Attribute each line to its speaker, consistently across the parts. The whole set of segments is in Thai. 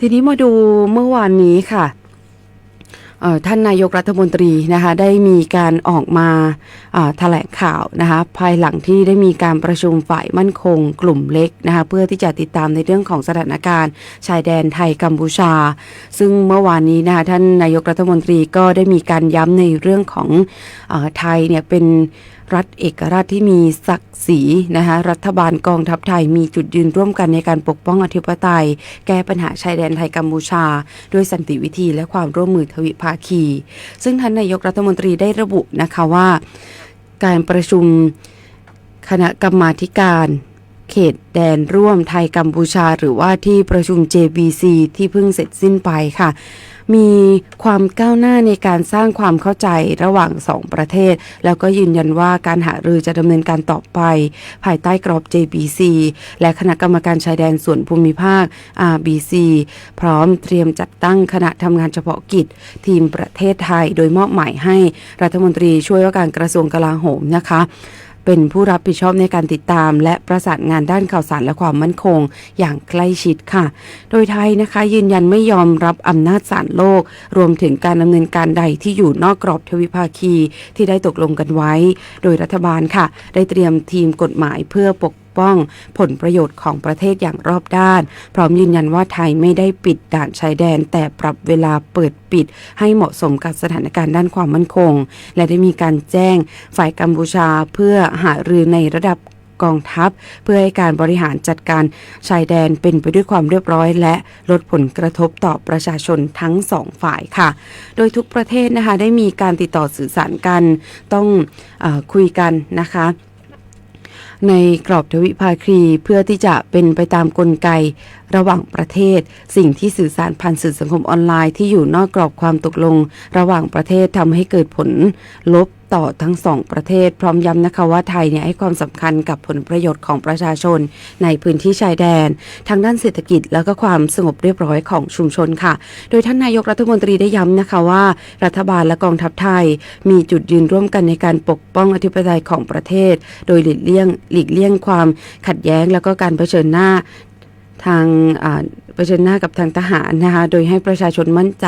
Speaker 1: ทีนี้มาดูเมื่อวานนี้ค่ะท่านนายกรัฐมนตรีนะคะได้มีการออกมาแถลงข่าวนะคะภายหลังที่ได้มีการประชุมฝ่ายมั่นคงกลุ่มเล็กนะคะเพื่อที่จะติดตามในเรื่องของสถานการณ์ ชายแดนไทยกัมพูชา ซึ่งเมื่อวานนี้นะคะท่านนายกรัฐมนตรีก็ได้มีการย้ำในเรื่องของอไทยเนี่ยเป็น รัฐเอกราชที่มีศักดิ์ศรีนะคะรัฐบาลกองทัพไทยมีจุดยืนร่วมกันในการปกป้องอธิปไตย แก้ปัญหาชายแดนไทยกัมพูชา ด้วยสันติวิธีและความร่วมมือทวิภาคี ซึ่งท่านนายกรัฐมนตรีได้ระบุนะคะว่า การประชุมคณะกรรมาธิการ เขตแดนร่วมไทยกัมพูชา หรือว่าที่ประชุม JBC ที่เพิ่งเสร็จสิ้นไปค่ะ มีความก้าวหน้าในการสร้างความเข้าใจระหว่างสองประเทศ แล้วก็ยืนยันว่าการหารือจะดำเนินการต่อไป ภายใต้กรอบ JBC และคณะกรรมการชายแดนส่วนภูมิภาค RBC พร้อมเตรียมจัดตั้งคณะทำงานเฉพาะกิจ ทีมประเทศไทย โดยมอบหมายให้รัฐมนตรีช่วยว่าการกระทรวงกลาโหมนะคะ เป็นผู้รับผิดชอบในการติดตาม และประสานงานด้านข่าวสารและความมั่นคง อย่างใกล้ชิดค่ะ โดยไทยนะคะยืนยันไม่ยอมรับอำนาจศาลโลก รวมถึงการดำเนินการใดที่อยู่นอกกรอบทวิภาคีที่ได้ตกลงกันไว้ โดยรัฐบาลค่ะ ได้เตรียมทีมกฎหมายเพื่อปก ป้องผลประโยชน์ของประเทศอย่างรอบด้าน พร้อมยืนยันว่าไทยไม่ได้ปิดด่านชายแดน แต่ปรับเวลาเปิดปิด ให้เหมาะสมกับสถานการณ์ด้านความมั่นคง และได้มีการแจ้งฝ่ายกัมพูชาเพื่อหารือในระดับกองทัพ เพื่อให้การบริหารจัดการชายแดนเป็นไปด้วยความเรียบร้อย และลดผลกระทบต่อประชาชนทั้งสองฝ่ายค่ะ โดยทุกประเทศนะคะได้มีการติดต่อสื่อสารกัน ต้องอคุยกันนะคะ ในกรอบทวิภาคีเพื่อที่จะเป็นไปตามกลไก ระหว่างประเทศ สิ่งที่สื่อสารผ่านสื่อสังคมออนไลน์ที่อยู่นอกกรอบความตกลง ระหว่างประเทศทำให้เกิดผลลบ ต่อทั้งสองประเทศพร้อมย้ำนะคะว่าไทยเนี่ยให้ความสำคัญกับผลประโยชน์ของประชาชนในพื้นที่ชายแดน ทางด้านเศรษฐกิจแล้วก็ความสงบเรียบร้อยของชุมชนค่ะ โดยท่านนายกรัฐมนตรีได้ย้ำนะคะว่า รัฐบาลและกองทัพไทย มีจุดยืนร่วมกันในการปกป้องอธิปไตยของประเทศ โดยหลีกเลี่ยงหลีกเลี่ยงความขัดแย้งแล้วก็การเผชิญหน้า ทางเผชิญหน้ากับทางทหารนะคะ โดยให้ประชาชนมั่นใจ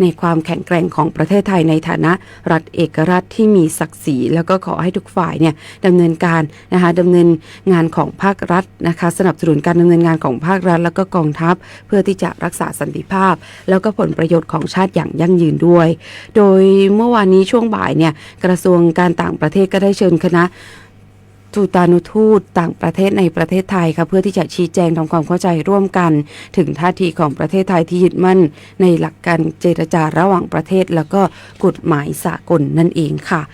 Speaker 1: ในความแข็งแกร่งของประเทศไทยในฐานะรัฐเอกราชที่มีศักดิ์ศรีแล้วก็ขอให้ทุกฝ่ายเนี่ยดำเนินการนะคะดำเนินงานของภาครัฐนะคะ สนับสนุนการดำเนินงานของภาครัฐ แล้วก็กองทัพ เพื่อที่จะรักษาสันติภาพ แล้วก็ผลประโยชน์ของชาติอย่างยั่งยืนด้วย โดยเมื่อวานนี้ช่วงบ่ายเนี่ยกระทรวงการต่างประเทศก็ได้เชิญคณะ ทูตานุทูตต่างประเทศในประเทศไทยค่ะเพื่อที่จะชี้แจงทำความเข้าใจร่วมกัน ถึงท่าทีของประเทศไทยที่ยึดมั่น ในหลักการเจรจาระหว่างประเทศ แล้วก็กฎหมายสากลนั่นเองค่ะ